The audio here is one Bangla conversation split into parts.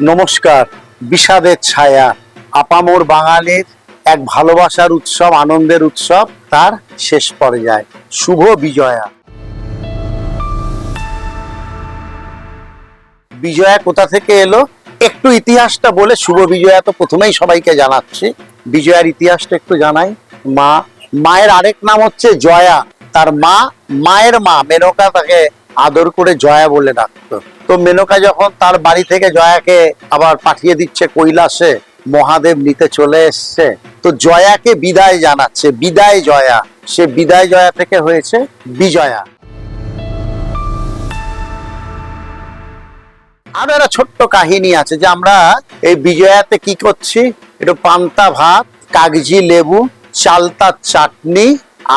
নমস্কার, বিষাদের ছায়া, আপামোর বাঙালির এক ভালোবাসার উৎসব, আনন্দের উৎসব, তার শেষ পর্যায়ে, শুভ বিজয়া। বিজয়া কোথা থেকে এলো? একটু ইতিহাসটা বলে, শুভ বিজয়া তো প্রথমেই সবাইকে জানাচ্ছি। বিজয়ার ইতিহাসটা একটু জানাই। মা, মায়ের আরেক নাম হচ্ছে জয়া। তার মা, মায়ের মা, মেনকা তাকে আদর করে জয়া বলে ডাকতো তো মেনকা যখন তার বাড়ি থেকে জয়াকে আবার পাঠিয়ে দিচ্ছে, কৈলাসে, মহাদেব নিতে চলে এসছে। তো জয়াকে বিদায় জানাচ্ছে, বিদায় জয়া। সে বিদায় জয়া থেকে হয়েছে বিজয়া। আরও একটা ছোট্ট কাহিনী আছে যে আমরা এই বিজয়াতে কি করছি? একটু পান্তা ভাত, কাগজি লেবু, চালতা চাটনি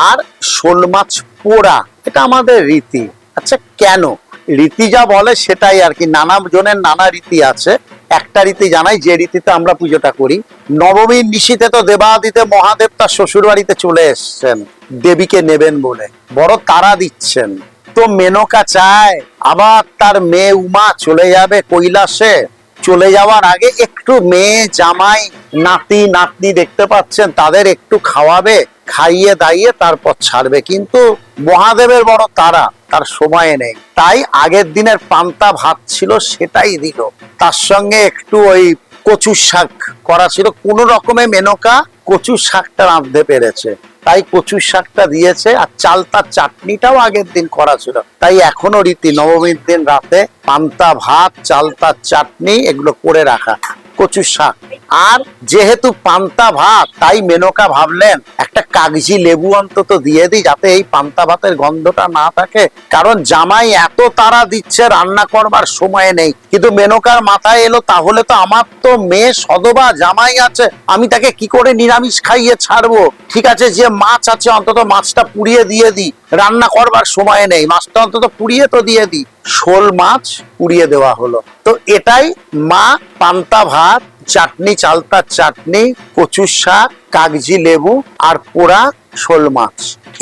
আর শোল মাছ পোড়া। এটা আমাদের রীতি। আচ্ছা কেন? রীতি যা বলে সেটাই আর কি। নানা জনের নানা রীতি আছে। একটা রীতি জানাই, যে রীতিতে আমরা পুজোটা করি। নবমীর নিশীতে তো দেবাদিতে মহাদেব তার শ্বশুর বাড়িতে চলে এসছেন। দেবীকে নেবেন বলে। বড় তারা দিচ্ছেন। তো মেনকা চায়, আবার তার মেয়ে উমা চলে যাবে কৈলাসে। চলে যাওয়ার আগে একটু মেয়ে, জামাই, নাতি, নাতনি দেখতে পাচ্ছেন, তাদের একটু খাওয়াবে, খাইয়ে দাইয়ে তারপর ছাড়বে। কিন্তু মহাদেবের বড় তারা তার সময় নেই। তাই আগের দিনের পান্তা ভাত ছিল সেটাই দিল। তার সঙ্গে একটু ওই কচু শাক করা ছিল। কোনো রকমে মেনকা কচু শাকটা রাঁধতে পেরেছে। তাই কচু শাকটা দিয়েছে আর চালতার চাটনিটাও আগের দিন করা ছিল। তাই এখনও রীতি নবমীর দিন রাতে পান্তা ভাত চালতার চাটনি এগুলো করে রাখা। কচু শাক। আর যেহেতু পান্তা ভাত, তাই মেনকা ভাবলেন একটা কাগজি লেবু অন্তত দিয়ে দিই যাতে এই পান্তা ভাতের গন্ধটা না থাকে। কারণ জামাই এত তারা দিচ্ছে রান্না করবার সময় নেই। কিন্তু মেনকার মাথায় এলো, তাহলে তো আমার তো মেয়ে সদবা জামাই আছে। আমি তাকে কি করে নিরামিষ খাইয়ে ছাড়বো? ঠিক আছে, যে মাছ আছে, অন্তত মাছটা পুড়িয়ে দিয়ে দিই। রান্না করবার সময় নেই, মাছটা অন্তত পুড়িয়ে তো দিয়ে দিই। শোল মাছ পুড়িয়ে দেওয়া হলো। তো এটাই মা পান্তা ভাত চাটনি, চালতার চাটনি কচু শাক, কাগজি লেবু আর পোড়া শোল মাছ।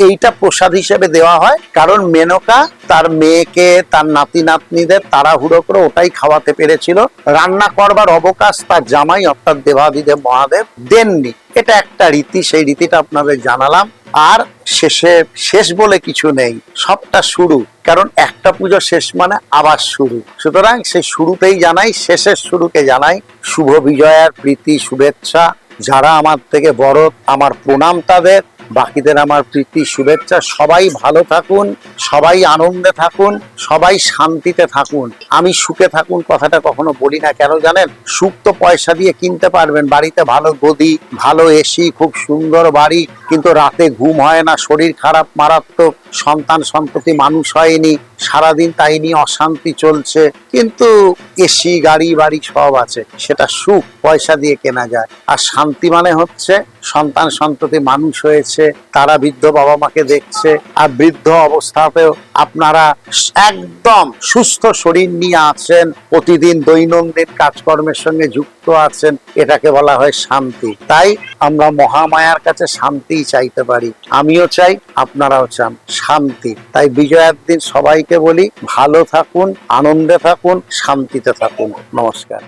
এইটা প্রসাদ হিসেবে দেওয়া হয়, কারণ মেনকা তার মেয়েকে, তার নাতি নাতনিদের তাড়াহুড়ো করে ওটাই খাওয়াতে পেরেছিল। রান্না করবার অবকাশ তার জামাই, অর্থাৎ দেবাদিদেব মহাদেব, দেননি। এটা একটা রীতি, সেই রীতিটা আপনাদের জানালাম। আর শেষে শেষ বলে কিছু নেই, সবটা শুরু। কারণ একটা পুজো শেষ মানে আবার শুরু। সুতরাং সেই শুরুতেই জানাই, শেষের শুরুকে জানাই, শুভ বিজয়ার প্রীতি, শুভেচ্ছা। যারা আমার থেকে বড়, আমার প্রণাম তাদের। বাকিদের আমার প্রীতি, শুভেচ্ছা। সবাই ভালো থাকুন, সবাই আনন্দে থাকুন, সবাই শান্তিতে থাকুন। আমি সুখে থাকুন কথাটা কখনো বলি না। কেন জানেন? সুখ তো পয়সা দিয়ে কিনতে পারবেন। বাড়িতে ভালো গদি, ভালো এসি খুব সুন্দর বাড়ি। কিন্তু রাতে ঘুম হয় না, শরীর খারাপ, মারাত্মক। সন্তান সন্ততি মানুষ হয়নি। সারাদিন তাই নিয়ে অশান্তি চলছে, কিন্তু এসি গাড়ি, বাড়ি সব আছে। সেটা সুখ, পয়সা দিয়ে কেনা যায়। আর শান্তি মানে হচ্ছে সন্তান সন্ততি মানুষ হয়েছে, তারা বৃদ্ধ বাবা মাকে দেখছে, আর বৃদ্ধ অবস্থাতেও আপনারা একদম সুস্থ শরীর নিয়ে আছেন, প্রতিদিন দৈনন্দিন কাজকর্মের সঙ্গে যুক্ত আছেন, এটাকে বলা হয় শান্তি। তাই আমরা মহামায়ার কাছে শান্তিই চাইতে পারি। আমিও চাই, আপনারাও চান শান্তি। তাই বিজয়ার দিন সবাইকে বলি, ভালো থাকুন, আনন্দে থাকুন, শান্তিতে থাকুন। নমস্কার।